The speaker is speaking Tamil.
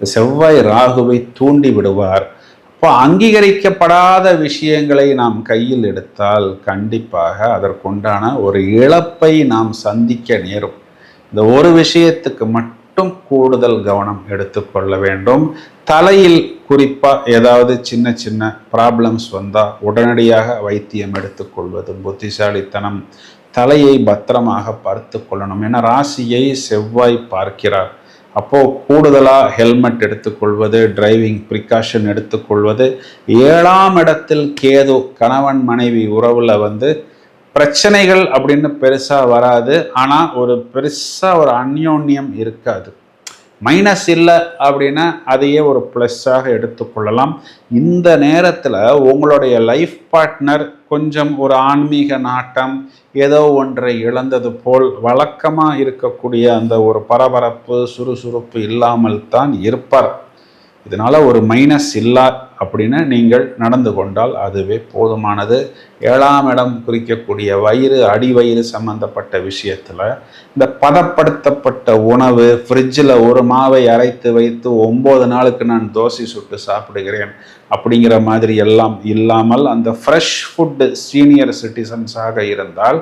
செவ்வாய் ராகுவை தூண்டி விடுவார். அப்போ அங்கீகரிக்கப்படாத விஷயங்களை நாம் கையில் எடுத்தால் கண்டிப்பாக அதற்குண்டான ஒரு இழப்பை நாம் சந்திக்க நேரும். இந்த ஒரு விஷயத்துக்கு மட்டும் கூடுதல் கவனம் எடுத்துக்கொள்ள வேண்டும். தலையில் குறிப்பாக ஏதாவது சின்ன சின்ன ப்ராப்ளம்ஸ் வந்தால் உடனடியாக வைத்தியம் எடுத்துக்கொள்வது புத்திசாலித்தனம். தலையை பத்திரமாக பார்த்து கொள்ளணும். என ராசியை செவ்வாய் பார்க்கிறார். அப்போது கூடுதலாக ஹெல்மெட் எடுத்துக்கொள்வது டிரைவிங் ப்ரிகாஷன் எடுத்துக்கொள்வது ஏழாம் இடத்தில் கேது கணவன் மனைவி உறவில் வந்து பிரச்சனைகள் அப்படின்னு பெருசாக வராது. ஆனால் ஒரு பெருசாக ஒரு அந்யோன்யம் இருக்காது. மைனஸ் இல்லை அப்படின்னா அதையே ஒரு ப்ளஸ்ஸாக எடுத்துக்கொள்ளலாம். இந்த நேரத்தில் உங்களுடைய லைஃப் பார்ட்னர் கொஞ்சம் ஒரு ஆன்மீக நாட்டம் ஏதோ ஒன்றை இழந்தது போல் வழக்கமாக இருக்கக்கூடிய அந்த ஒரு பரபரப்பு சுறுசுறுப்பு இல்லாமல் தான் இருப்பார். இதனால் ஒரு மைனஸ் இல்லை அப்படின்னு நீங்கள் நடந்து கொண்டால் அதுவே போதுமானது. ஏழாம் இடம் குறிக்கக்கூடிய வயிறு அடி வயிறு சம்பந்தப்பட்ட விஷயத்தில் இந்த பதப்படுத்தப்பட்ட உணவு ஃப்ரிட்ஜில் ஒரு மாவை அரைத்து வைத்து ஒம்பது நாளுக்கு நான் தோசை சுட்டு சாப்பிடுகிறேன் அப்படிங்கிற மாதிரி எல்லாம் இல்லாமல் அந்த ஃப்ரெஷ் ஃபுட்டு சீனியர் சிட்டிசன்ஸாக இருந்தால்